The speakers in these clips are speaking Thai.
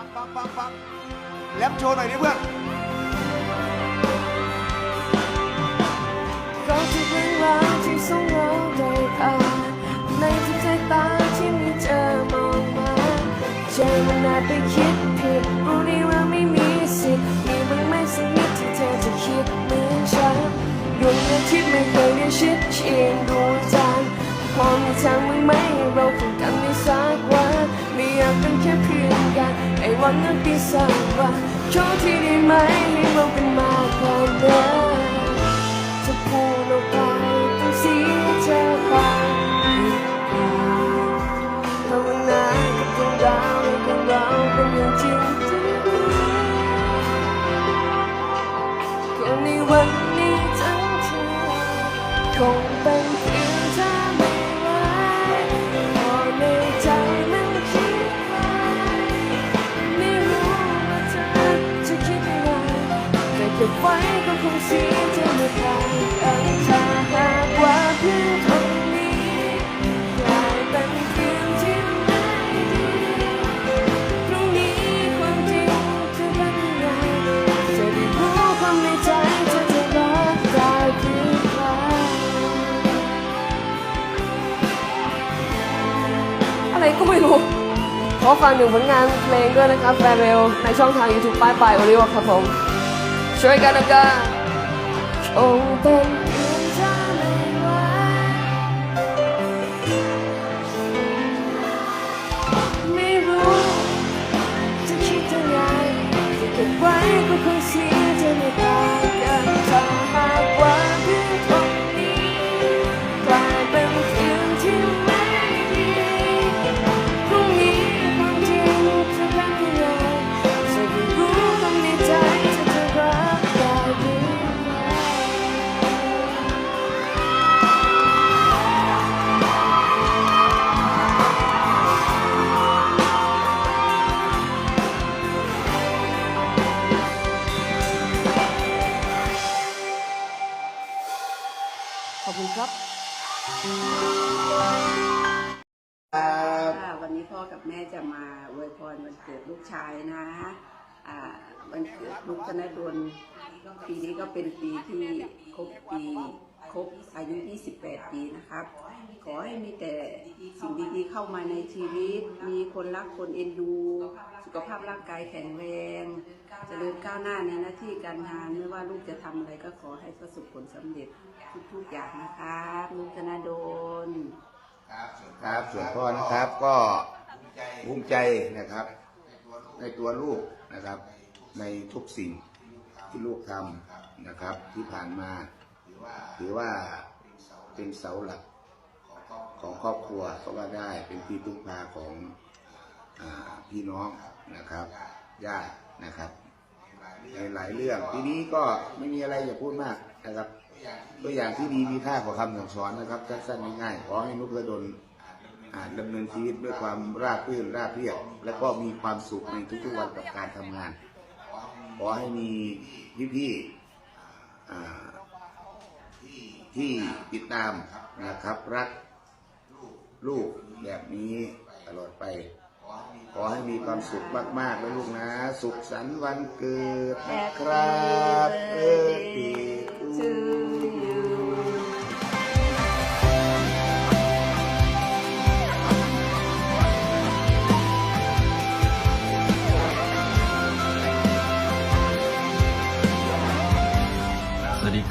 ฟังฟังฟังฟังแรปโชว์หน่อยดิเพื่อนก็ทุกเรื่องราวที่สองเราได้ผ่านในทุกสายตาที่มีเธอมองมาใจมันอาจไปคิดผิดรู้ดีว่าไม่มีสิทธิ์มีบ้างไหมสักนิดที่เธอจะคิดเหมือนฉันดวงอาทิตย์ไม่เคยได้ชิดเชียงดวงจันทร์พอมีทางบ้างไหม อนนั้นปีศาจว่าโชคที่ได้ไหมให้เราเป็นมากกว่านั้นจะพูดออกไปต้องเสียเธอไปภาวนากับดวงดาวให้ดวงเราเป็นอย่างจริงก็ในวัน ก็ฟังหนึ่งผลงานเพลงด้วยนะครับแฟนเรลในช่องทาง YouTube ป้ายปลายโอริวครับผมช่วยกันนะกันคงเป็น ค่ะวันนี้พ่อกับแม่จะมาอวยพรวันเกิดลูกชายนะอ่าวันเกิดลูกธนดลปีนี้ก็เป็นปีที่ครบปี ครบอายุ 28 ปีนะครับ ขอให้มีแต่สิ่งดีๆเข้ามาในชีวิต มีคนรักคนเอ็นดู สุขภาพร่างกายแข็งแรงจเจริญก้าวหน้าในหน้าที่การงานไม่ว่าลูกจะทำอะไรก็ขอให้ประสบผลสำเร็จทุกๆอย่างนะครับลูกธนดลครับส่วนพ่อนะครับก็ภูมิใจนะครับ ในตัวลูกนะครับ ในทุกสิ่งที่ลูกทำนะครับที่ผ่านมา ถือว่าเป็นเสาหลักของครอบครัวก็ว่าได้เป็นที่พึ่งพาของอพี่น้องนะครับญาตินะครับ ในหลายเรื่องทีนี้ก็ไม่มีอะไรอย่าพูดมากนะครับตัวอย่างที่ดีมีค่ากว่าคำสั่งสอนนะครับสั้นๆง่ายๆขอให้นุกระดลอ่าดำเนินชีวิตด้วยความราบรื่นราบเรียบและก็มีความสุขในทุกๆวันกับการทำงาน ขอให้มีพี่ๆอ่า ที่ติดตามนะครับ รักลูกแบบนี้ตลอดไป ขอให้มีความสุขมากๆนะลูกนะ สุขสันต์วันเกิดนะครับเออปี to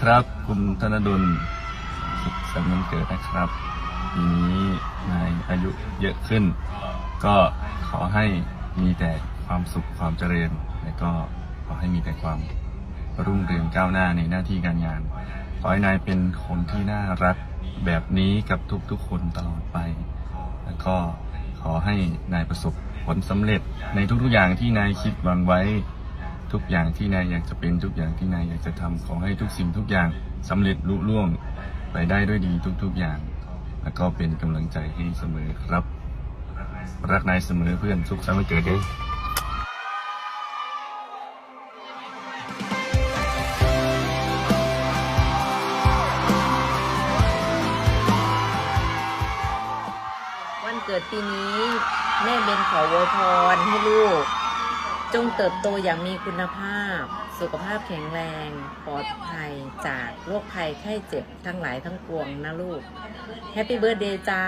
ครับ คุณธนดลสุขสันต์วันเกิดนะครับปีนี้นายอายุเยอะขึ้น ก็ขอให้มีแต่ความสุขความเจริญ และก็ขอให้มีแต่ความรุ่งเรืองก้าวหน้าในหน้าที่การงาน ขอให้นายเป็นคนที่น่ารักแบบนี้กับทุกๆคนตลอดไป แล้วก็ขอให้นายประสบผลสำเร็จในทุกๆอย่างที่นายคิดหวังไว้ ทุกอย่างที่นายอยากจะเป็นทุกอย่างที่นายอยากจะทำขอให้ทุกสิ่งทุกอย่างสำเร็จลุล่วงไปได้ด้วยดีทุก ๆอย่าง แล้วก็เป็นกำลังใจให้เสมอครับ รักนายเสมอเพื่อนสุขสันต์วันเกิดด้อวันเกิดปีนี้ แม่เบนขออวยพรให้ลูก จงเติบโตอย่างมีคุณภาพ สุขภาพแข็งแรง ปลอดภัยจากโรคภัยไข้เจ็บทั้งหลายทั้งปวงนะลูก แฮปปี้เบิร์ดเดย์จ้า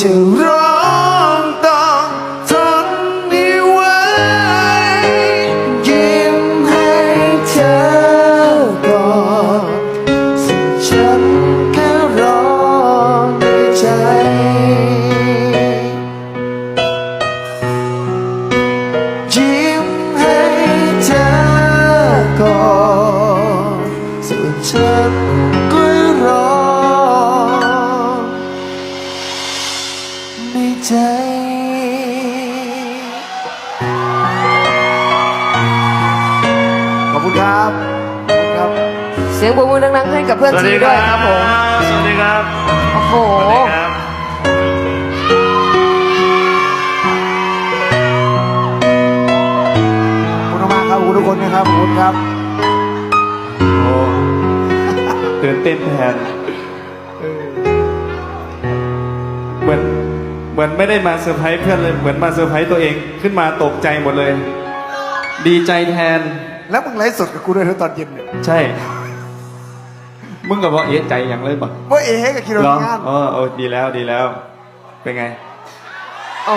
จะรอ ขอบคุณครับขอบคุณครับ เสียงปรบมือดังๆให้กับเพื่อนซีด้วยครับผม สวัสดีครับ โอ้โห สวัสดีครับ ขอบคุณมากๆครับขอบคุณทุกคนนะครับ ขอบคุณครับ โอ้ตื่นเต้นแทนเหมือน เหมือนไม่ได้มาเซอร์ไพรส์เพื่อนเลยเหมือนมาเซอร์ไพรส์ตัวเองขึ้นมาตกใจหมดเลย ดีใจแทน แล้วมึงไลฟ์สดกับกูด้วยเถอะตอนเย็นเนี่ยใช่ มึงกับว่าเอ๊ะใจอย่างเลยปะว่าเอ๋กับคิโรเหรองานอ๋อเออดีแล้วดีแล้ว เป็นไง เอ้า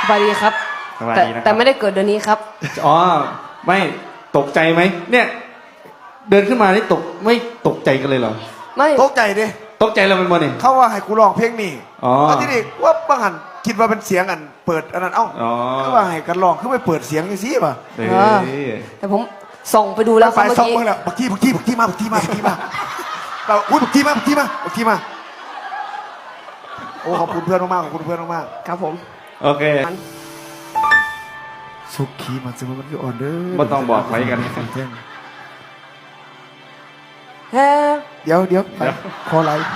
สบายดีครับ สบายแต่ดีนะครับ แต่ไม่ได้เกิดเดือนนี้ครับ อ๋อไม่ตกใจไหมเนี่ย เดินขึ้นมานี่ตกไม่ตกใจกันเลยเหรอ ไม่ ตกใจดิ ตกใจเราเป็นบ่เนี่ยเขาว่าให้กูร้องเพลงนี้อ๋อแล้วที่นี่ว่าบางหันคิดว่าเป็นเสียงอันเปิดอันนั้นเอ้าอ๋อ คือว่าให้กันร้องคือไปเปิดเสียงอย่างซี่ป่ะเฮ้ยอ่าแต่ผมส่องไปดูแล้วคไปรับเมื่อซ่องกี้มึงแล้วบักที่บักที่บักที่มาบักที่มาบักที่มาเราอุ้ยบักที่มาบักที่มาบักที่มาโอ้ขอบคุณเพื่อนมากๆขอบคุณเพื่อนมากครับผม โอเคๆสุขีมันจะมันคืออ่อนเด้อ บ่ต้องบอกไว้กันแฮป เดี๋ยวเดี๋ยวไปขอไลฟ์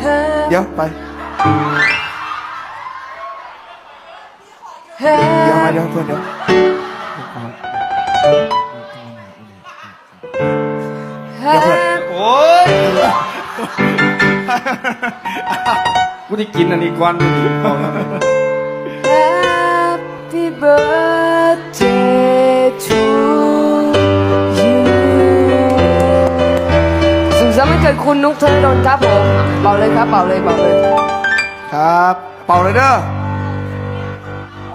แฮปเดี๋ยวไปเฮ้เดี๋ยวมาเดี๋ยวเพื่อนเดี๋ยวเฮ้โอ้ยกูได้กินอันนี้ก่อนมึงอีกเอาแล้ว Happy birthday to คุณนุกธนดลครับผมเป่าเลยครับเป่าเลยเป่าเลย ครับ เป่าเลยเด้อ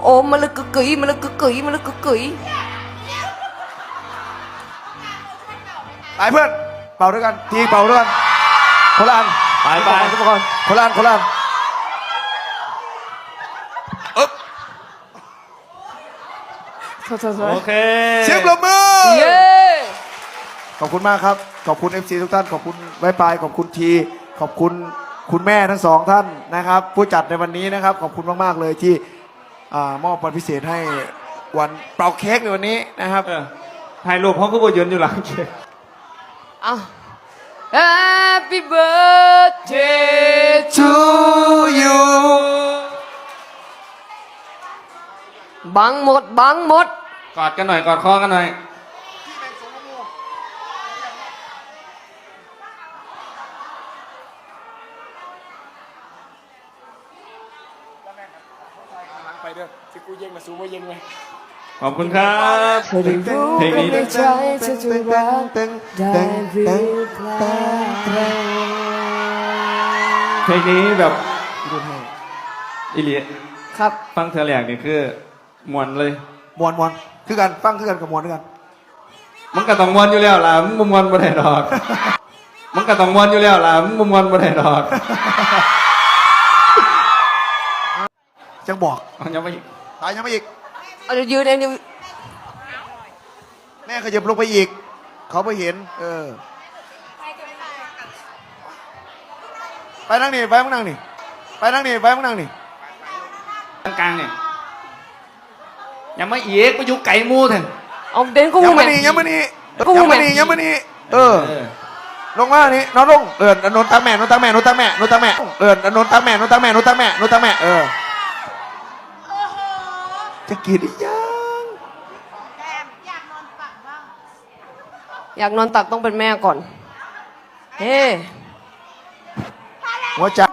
โอ้มาเลยกึกกึ๋ยมาเลยกึกกึ๋ยมาเลยกึกกึ๋ยไปเพื่อนเป่าด้วยกัน ทีเป่าด้วยกันคนละอันไปไปทุกคนคนละอันคนละอันโทษโทษโทษโอเคเชียร์ปรบมือเย้ ขอบคุณมากครับ ขอบคุณ FC ทุกท่าน ขอบคุณไว้ปลายขอบคุณที ขอบคุณคุณแม่ทั้งสองท่านนะครับ ผู้จัดในวันนี้นะครับ ขอบคุณมาก ๆ เลยที่อามอบวันพิเศษให้วันเป่าเค้กในวันนี้นะครับเออถ่ายรูปเขาก็บ่ยืนอยู่หลังเค้กเอา Happy birthday to you บังหมด บังหมด กอดกันหน่อย กอดคอกันหน่อย ไปเด้อ สิกูเย็งมาสูว่าเย็งไหมขอบคุณครับเธอได้รู้เพลงนี้ในใจจะจะรักได้หรือเปล่าเพลงนี้แบบอิเลียครับฟังเธอแหลกนี่คือมวนเลยมวนมวนคือกันฟังคือกันกับมวนด้วยกันมันก็ต้องมวนอยู่แล้วล่ะมึงบ่มวนบ่ได้ดอกมันก็ต้องมวนอยู่แล้วล่ะมึงบ่มวนบ่ได้ดอกจังบอกเอายังไม่อีก ตายยังไม่อีก เอาเดี๋ยวยืนเองเดี๋ยวแม่ขยับลงไปอีก เขาไปเห็น เออ ไปนั่งนี่ไปมึงนั่งนี่ไปนั่งนี่ไปมึงนั่งนี่กลางๆเนี่ยยังไม่อีกไปอยู่ไก่หมูเถอะเอาเด่นกูยังแม่มานี่ยังมานี่กูยังแม่มานี่ยังมานี่เออเออลงมานี่นอนลงเออนอนตามแม่นอนตามแม่นอนตามแม่นอนตามแม่เออนอนตามแม่นอนตามแม่นอนตามแม่นอนตามแม่เออ จะกินอีกยังอยากนอนตักต้องเป็นแม่ก่อน เฮ้ หัวใจ